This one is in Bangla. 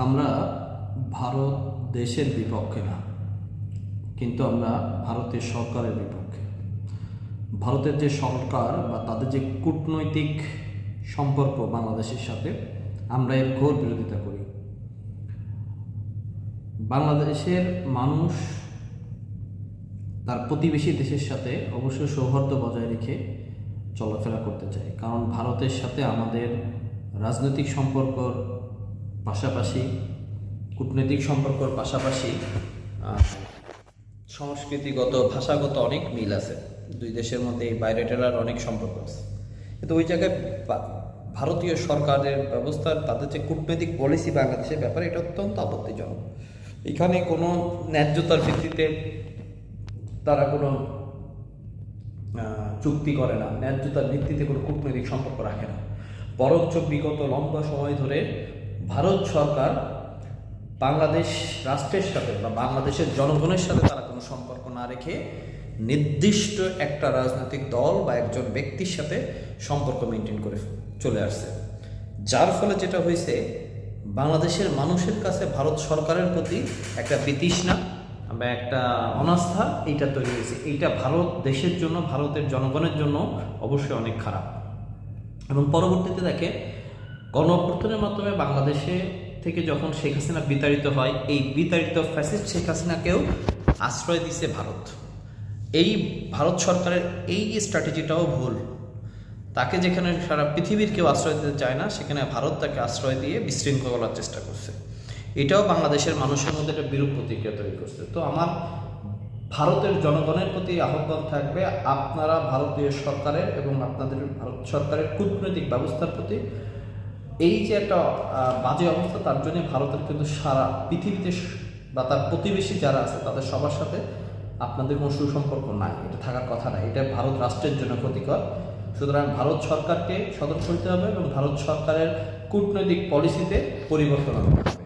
আমরা ভারত দেশের বিপক্ষে না, কিন্তু আমরা ভারতের সরকারের বিপক্ষে। ভারতের যে সরকার বা তাদের যে কূটনৈতিক সম্পর্ক বাংলাদেশের সাথে আমরা এর ঘোর বিরোধিতা করি। বাংলাদেশের মানুষ তার প্রতিবেশী দেশের সাথে অবশ্যই সৌহার্দ্য বজায় রেখে চলাফেরা করতে চায়, কারণ ভারতের সাথে আমাদের রাজনৈতিক সম্পর্কর পাশাপাশি কূটনৈতিক সম্পর্কর পাশাপাশি সংস্কৃতিগত, ভাষাগত অনেক মিল আছে। দুই দেশের মধ্যে এই বাইরেটেরার অনেক সম্পর্ক আছে। কিন্তু ওই জায়গায় ভারতীয় সরকারের ব্যবস্থার, তাদের যে কূটনৈতিক পলিসি বাংলাদেশের ব্যাপারে, এটা অত্যন্ত আপত্তিজনক। এখানে কোনো ন্যায্যতার ভিত্তিতে তারা কোনো চুক্তি করে না। ন্যায্যতার ভিত্তিতে কোনো কূটনৈতিক সম্পর্ক রাখে না। বরঞ্চ বিগত লম্বা সময় ধরে ভারত সরকার বাংলাদেশ রাষ্ট্রের সাথে বা বাংলাদেশের জনগণের সাথে তারা কোনো সম্পর্ক না রেখে নির্দিষ্ট একটা রাজনৈতিক দল বা একজন ব্যক্তির সাথে সম্পর্ক মেনটেন করে চলে আসছে। যার ফলে যেটা হয়েছে, বাংলাদেশের মানুষের কাছে ভারত সরকারের প্রতি একটা বিতৃষ্ণা বা একটা অনাস্থা এইটা তৈরি হয়েছে। এইটা ভারত দেশের জন্য, ভারতের জনগণের জন্য অবশ্যই অনেক খারাপ। এবং পরবর্তীতে দেখে গণ অভ্যর্থনের মাধ্যমে বাংলাদেশে থেকে যখন শেখ হাসিনা বিতাড়িত হয়, এই বিতাড়িত ফ্যাসিস্ট শেখ হাসিনাকেও আশ্রয় দিছে ভারত। এই ভারত সরকারের এই স্ট্র্যাটেজিটাও ভুল। তাকে যেখানে সারা পৃথিবীর কেউ আশ্রয় দিতে চায় না, সেখানে ভারত তাকে আশ্রয় দিয়ে বিশৃঙ্খলার চেষ্টা করছে। এটাও বাংলাদেশের মানুষের মধ্যে একটা বিরূপ প্রতিক্রিয়া তৈরি করছে। তো আমার ভারতের জনগণের প্রতি আহ্বান থাকবে, আপনারা ভারতীয় সরকারের এবং আপনাদের ভারত সরকারের কূটনৈতিক ব্যবস্থার প্রতি এই যে একটা বাজে অবস্থা, তার জন্য ভারতের কিন্তু সারা পৃথিবীতে বা তার প্রতিবেশী যারা আছে, তাদের সবার সাথে আপনাদের কোনো সুসম্পর্ক নাই। এটা থাকার কথা নাই। এটা ভারত রাষ্ট্রের জন্য ক্ষতিকর। সুতরাং ভারত সরকারকে সতর্ক হতে হবে এবং ভারত সরকারের কূটনৈতিক পলিসিতে পরিবর্তন হবে।